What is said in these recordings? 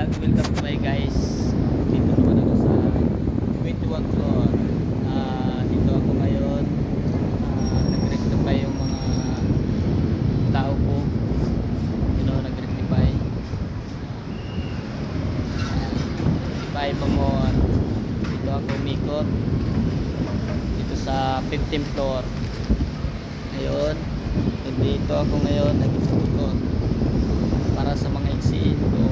vlog, welcome to my guys. Dito naman ako sa 21 floor. Ah, Dito ako ngayon. Uh, Nag-rectify yung mga tao ko. You know, nag-rectify. Rectify pa mo Dito ako umikot. Dito sa 15th floor. Ngayon Nandito ako ngayon Nag-ikot para sa mga iksiin ko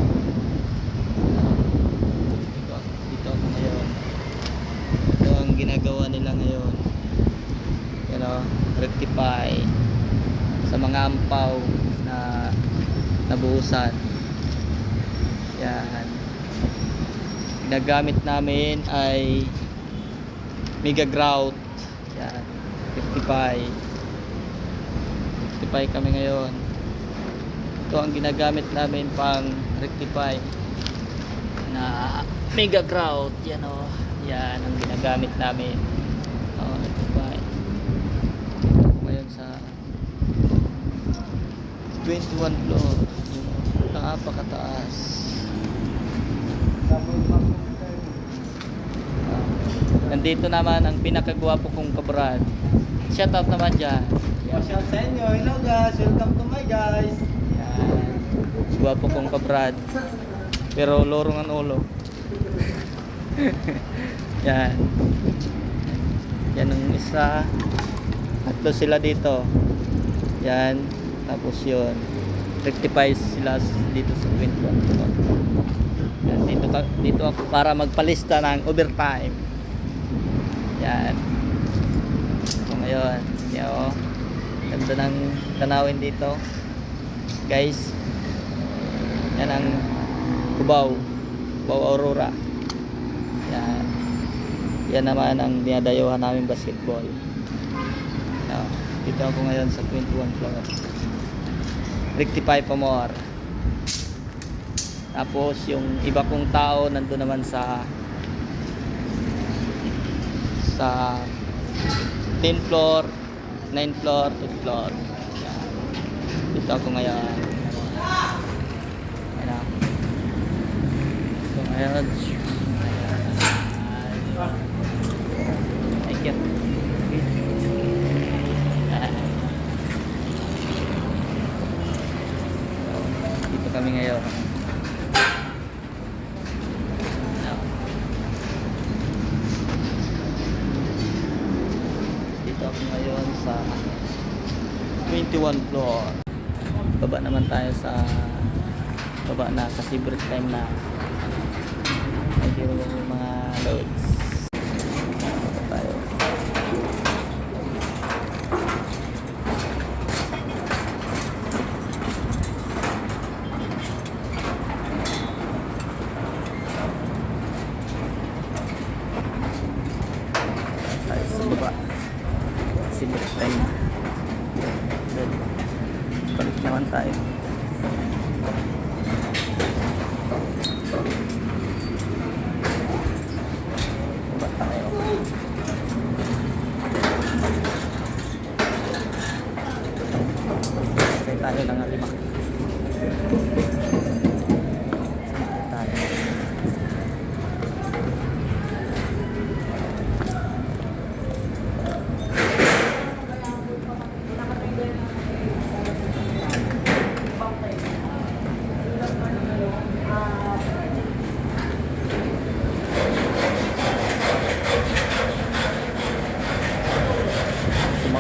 dito, dito ako ngayon ito ang ginagawa nila ngayon you know, rectify sa ampaw na nabuhusan. Yan. Ginagamit namin ay mega grout. Yan. Rectify rectify kami ngayon. Ito ang ginagamit namin pang rectify na mega grout. Yan o yan ang ginagamit namin oh, rectify ngayon sa 21 floor napakataas nandito naman ang pinakagwapo kong kabrad shout out naman dyan Shout sa inyo. Hello guys. Welcome to my guys. Yan. Gwapo kong kabrad. Pero lorong ang ulo. Yan. Yan ang isa. Tatlo sila dito. Yan. Tapos yun. Rectify sila dito sa 21. Yan. Dito, dito ako para magpalista ng overtime. Yan. So ngayon. Yan o. Ganda ng tanawin dito. Guys. Yan ang Cubao. Cubao Aurora. Yan. Yan naman ang dinadayuhan namin basketball. Yan. Dito ako ngayon sa 21 floor. Rectify pa more. Tapos yung iba kong tao nandun naman sa sa 10 floor 9 floor, 8 floor. Yan. Dito ako ngayon. Ayan. Dito ngayon. Thank you. Ayan. Dito kami ngayon. Ayan. Dito ako ngayon sa 21 floor. Baba naman tayo sa baba na kasi break time na. You mga loads. Baba tayo. tayo sa baba kasi break time na Then, balik naman tayo baba tayo sakay tayo ng lima.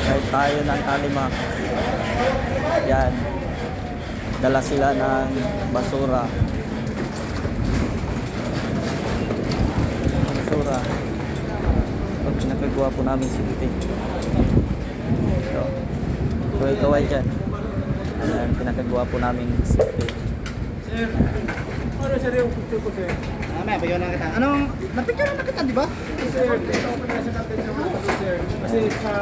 Sakay tayo ng Alimak yan dala sila ng basura basura ito pinakagawa po namin si Titi ito kaway kaway dyan yan pinakagawa po namin si Titi Sir, ano sir yung picture ko sir? Ah, may bayo na kita. Anong, napicture na kita, di ba? Sir, ito ko na sa natin sa mga sir. Kasi sa...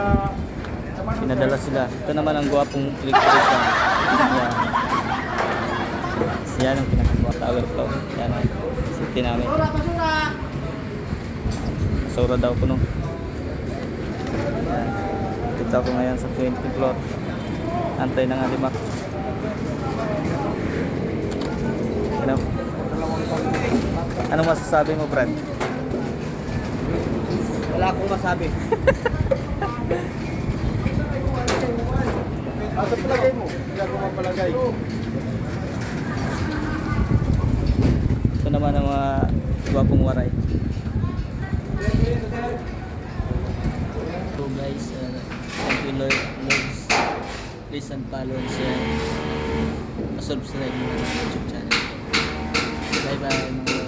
pinadala sila ito naman ang gwapong electrician yan yan ang pinakagawa tower to yan ang city namin! Basura daw kuno. Yan. Dito ako ngayon sa 20 floor. Antay ng alimak. Ano? Dalawang tao Ano masasabi mo, Brad? Wala akong masabi. Asa palagay mo? Hindi ako mapalagay. Ito naman ang mga gwapong waray. So guys, uh, thank you Lord, Lords. Please and follow and. Subscribe mo na YouTube channel. Bye bye mga